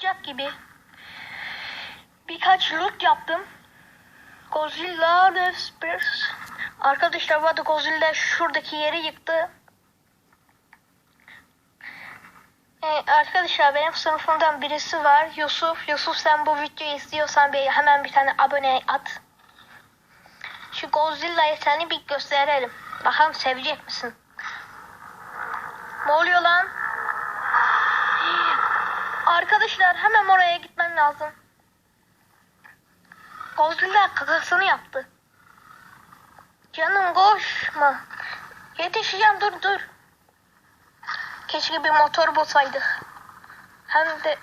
Jack gibi birkaç loot yaptım. Godzilla Spears. Arkadaşlar bu arada Godzilla şuradaki yeri yıktı. Ee, arkadaşlar benim sınıfımdan birisi var. Yusuf. Yusuf sen bu videoyu izliyorsan bir, hemen bir tane abone at. Şu Godzilla'yı seni bir gösterelim. Bakalım sevecek misin? Ne oluyor lan? Arkadaşlar hemen oraya gitmem lazım. Godzilla kakasını yaptı. Canım koşma. Yetişeceğim dur dur. Keşke bir motor bulsaydık. Hem de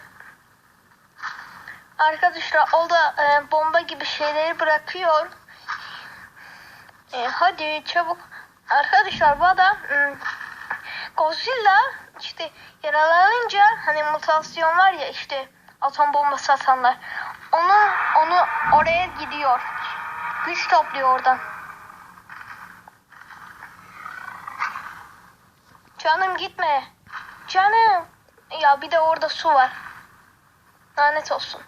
arkadaşlar o da e, bomba gibi şeyleri bırakıyor. E, hadi çabuk. Arkadaşlar bu adam hmm, Godzilla işte yaralanınca hani mutasyon var ya işte atom bombası atanlar. Onu onu oraya gidiyor. Güç topluyor oradan. Canım gitme. Canım. Ya bir de orada su var. Lanet olsun.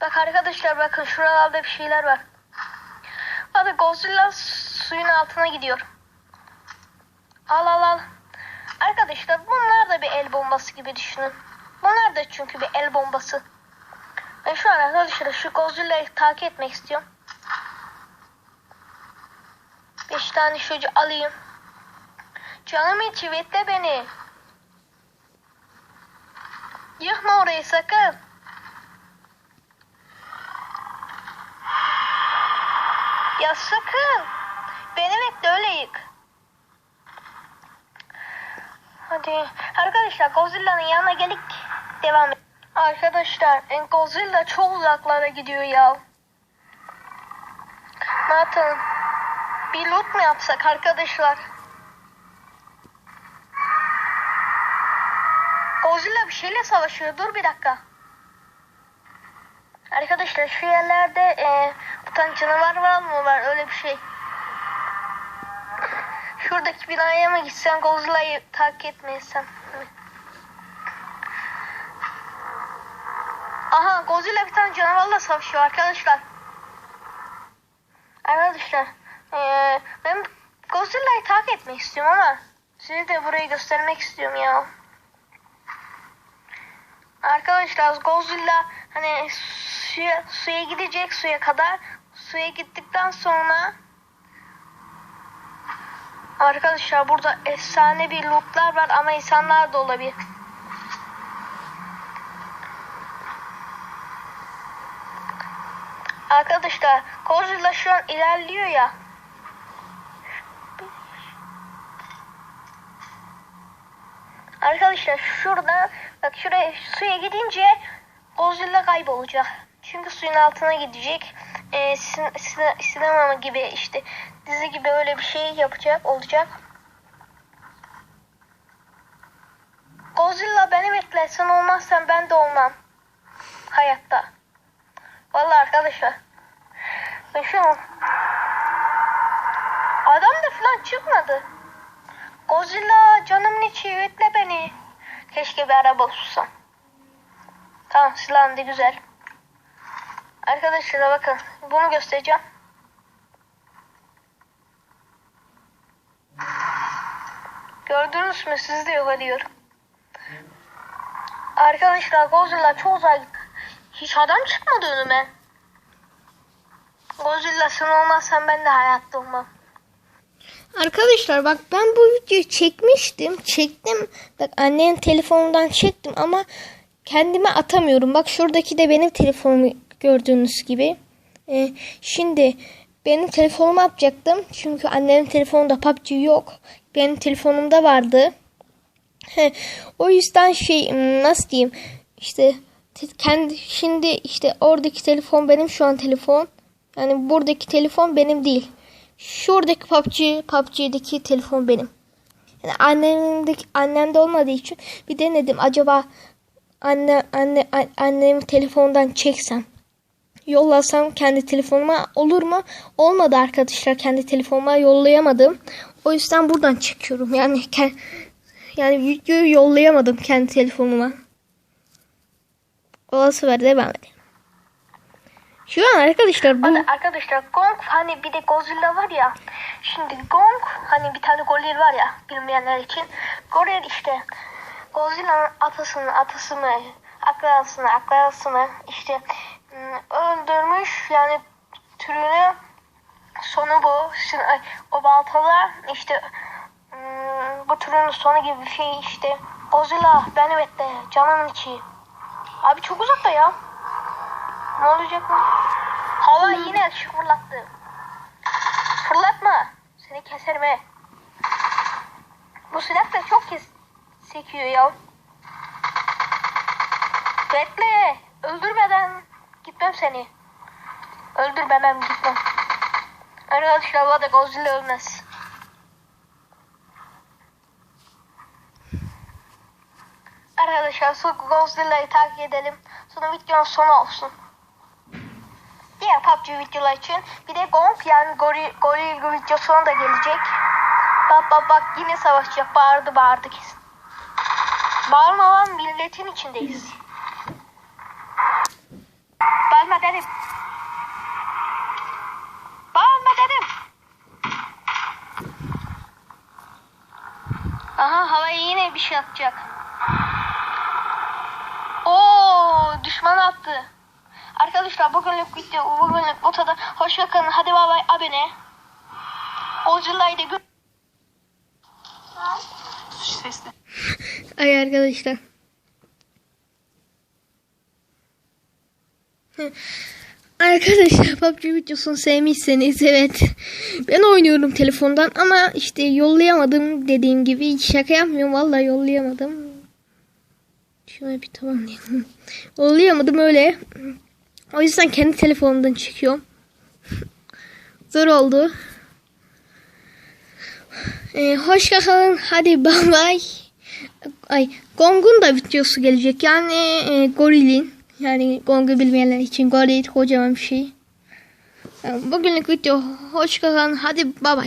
Bak arkadaşlar bakın şuralarda bir şeyler var. Hadi Godzilla suyun altına gidiyor. Al al al. Arkadaşlar bunlar da bir el bombası gibi düşünün. Bunlar da çünkü bir el bombası. Ben şu an arkadaşlar şu Godzilla'yı takip etmek istiyorum. Beş tane çocuğu alayım. Canım içi bekle beni. Yıkma orayı sakın. Ya sakın. Beni bekle öyle yık. Hadi. Arkadaşlar Godzilla'nın yanına gelip devam et. Arkadaşlar Godzilla çok uzaklara gidiyor ya. Ne? Bir loot mu yapsak arkadaşlar? Godzilla bir şeyle savaşıyor. Dur bir dakika. Arkadaşlar şu yerlerde e, bir tane canavar var mı var öyle bir şey. Şuradaki binaya mı gitsem Godzilla'yı takip etmeyesem. Aha Godzilla bir tane canavarla savaşıyor arkadaşlar. Arkadaşlar eee, ben Godzilla'yı takip etmek istiyorum ama size de burayı göstermek istiyorum ya. Arkadaşlar Godzilla hani suya, suya gidecek suya kadar suya gittikten sonra Arkadaşlar burada efsane bir lootlar var ama insanlar da olabilir. Arkadaşlar Godzilla şu an ilerliyor ya. Arkadaşlar şurada bak şuraya suya gidince Godzilla kaybolacak. Çünkü suyun altına gidecek. Sin- sinema gibi işte dizi gibi öyle bir şey yapacak olacak. Godzilla beni bekle. Sen olmazsan ben de olmam. Hayatta. Vallahi arkadaşlar. An Adam da falan çıkmadı. Godzilla canımın içi bekle beni. Keşke bir araba bulsam. Tamam silahım güzel. Arkadaşlar bakın bunu göstereceğim. Gördünüz mü siz de yok ediyor. Arkadaşlar Godzilla çok uzak. Hiç adam çıkmadı önüme. Godzilla sen olmazsan ben de hayatta olmam. Arkadaşlar bak ben bu videoyu çekmiştim. Çektim. Bak annenin telefonundan çektim ama kendime atamıyorum. Bak şuradaki de benim telefonumu gördüğünüz gibi. Ee, şimdi benim telefonumu yapacaktım. Çünkü annemin telefonunda PUBG yok. Benim telefonumda vardı. O yüzden şey nasıl diyeyim işte te- kendi şimdi işte oradaki telefon benim şu an telefon. Yani buradaki telefon benim değil. Şuradaki PUBG, PUBG'deki telefon benim. Yani annemdeki annemde olmadığı için bir denedim acaba anne anne an- annem telefondan çeksem yollasam kendi telefonuma olur mu? Olmadı arkadaşlar kendi telefonuma yollayamadım. O yüzden buradan çekiyorum. Yani Yani videoyu yollayamadım kendi telefonuma. Olası var devam edelim. Şu an arkadaşlar bu arkadaşlar Gong hani bir de Godzilla var ya. Şimdi Gong hani bir tane goril var ya bilmeyenler için. Goril işte Godzilla'nın atasının atası mı akrabasını işte ım, öldürmüş yani türünü sonu bu. Şimdi, ay, o baltalar işte ım, bu türün sonu gibi bir şey işte. Godzilla beni bekle canımın içi. Abi çok uzakta ya. Ne olacak mı? Hava yine ışık fırlattı. Fırlatma. Seni keserim he. Bu silah da çok kes sekiyor ya. Bekle. Öldürmeden gitmem seni. Öldürmemem gitmem. Arkadaşlar bu da Godzilla ölmez. Arkadaşlar şu Godzilla'yı takip edelim. Sonra videonun sonu olsun. Diğer PUBG videolar için bir de Gong yani goril, goril videosuna da gelecek. Bak bak bak yine savaşacak. Bağırdı bağırdı kesin. Bağırmadan milletin içindeyiz. Bağırma dedim. Bağırma dedim. Aha havaya yine bir şey atacak. Oo düşman attı. Arkadaşlar bugünlük video bugünlük bu kadar. Hoşça kalın. Hadi bay bay abone. Godzilla'yı da gör. Sesli. ay arkadaşlar. Arkadaşlar PUBG videosunu sevmişseniz evet. Ben oynuyorum telefondan ama işte yollayamadım dediğim gibi. Şaka yapmıyorum vallahi yollayamadım. Şöyle bir tamamlayalım. Yollayamadım öyle. O yüzden kendi telefonumdan çekiyorum. Zor oldu. Ee, hoşça kalın. Hadi bay bay. Ay, Gong'un da videosu gelecek. Yani e, gorilin. Yani Gong'u bilmeyenler için goril kocaman bir şey. Yani bugünlük video hoşça kalın. Hadi bay bay.